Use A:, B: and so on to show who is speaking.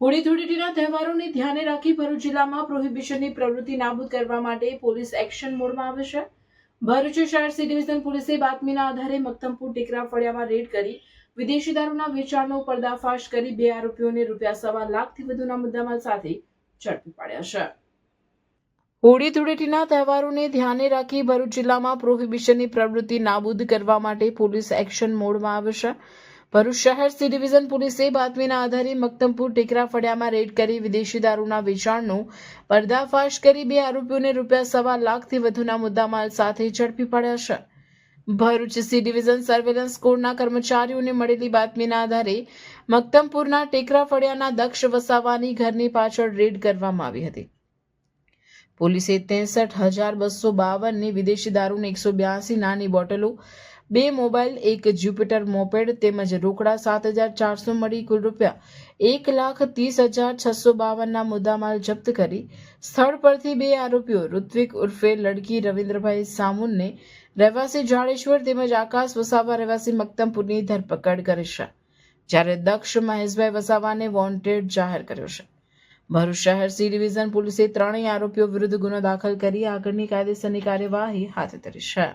A: હોળી ધૂળેટીના તહેવારોને ધ્યાને રાખી ભરૂચ જિલ્લામાં પ્રોહિબિશનની પ્રવૃત્તિ નાબૂદ કરવા માટે પોલીસ એક્શન મોડમાં આવે છે. ભરૂચ શહેર સી ડિવિઝન પોલીસે બાતમીના આધારે મક્તમપુર ટેકરા ફળિયામાં રેડ કરી વિદેશી દારૂના વેચાણનો પર્દાફાશ કરી બે આરોપીઓને રૂપિયા સવા લાખથી વધુના મુદ્દામાલ સાથે ઝડપી પાડ્યા છે. હોળી ધૂળેટીના તહેવારોને ધ્યાને રાખી ભરૂચ જિલ્લામાં પ્રોહિબિશનની પ્રવૃત્તિ નાબૂદ કરવા માટે પોલીસ એક્શન મોડમાં આવે છે. ભરૂચ શહેર સી ડિવિઝન પોલીસે બાતમીના આધારે મક્તમપુર ટેકરા ફળિયામાં રેડ કરી વિદેશી દારૂના વેચાણનો પર્દાફાશ કરી બે આરોપીઓને રૂપિયા સવા લાખથી વધુના મુદ્દામાલ સાથે ઝડપી પડ્યા છે. ભરૂચ સી ડિવિઝન સર્વેલન્સ કોડના કર્મચારીઓને મળેલી બાતમીના આધારે મક્તમપુરના ટેકરા ફળિયાના દક્ષ વસાવાની ઘરની પાછળ રેડ કરવામાં આવી હતી. પોલીસે ત્રેસઠ હજાર બસો બાવનની વિદેશી દારૂની એકસો બ્યાસી નાની બોટલો બે મોબાઈલ, એક જ્યુપિટર મોપેડ તેમજ રોકડા સાત હજાર ચારસો મળી કુલ રૂપિયા. એક લાખ ત્રીસ હજાર છસો બાવનના મુદ્દામાલ જપ્ત કરી સ્થળ પરથી બે આરોપીઓ, ઋત્વિક ઉર્ફે લડકી રવિન્દ્રભાઈ સામુનને રહેવાસી જાડેશ્વર તેમજ આકાશ વસાવા રહેવાસી મક્તમપુરની ધરપકડ કરી છે, જ્યારે દક્ષ મહેશભાઈ વસાવાને વોન્ટેડ જાહેર કર્યો છે. ભરૂચ શહેર સી ડિવિઝન પોલીસે ત્રણેય આરોપીઓ વિરુદ્ધ ગુનો દાખલ કરી આગળની કાયદેસરની કાર્યવાહી હાથ ધરી છે.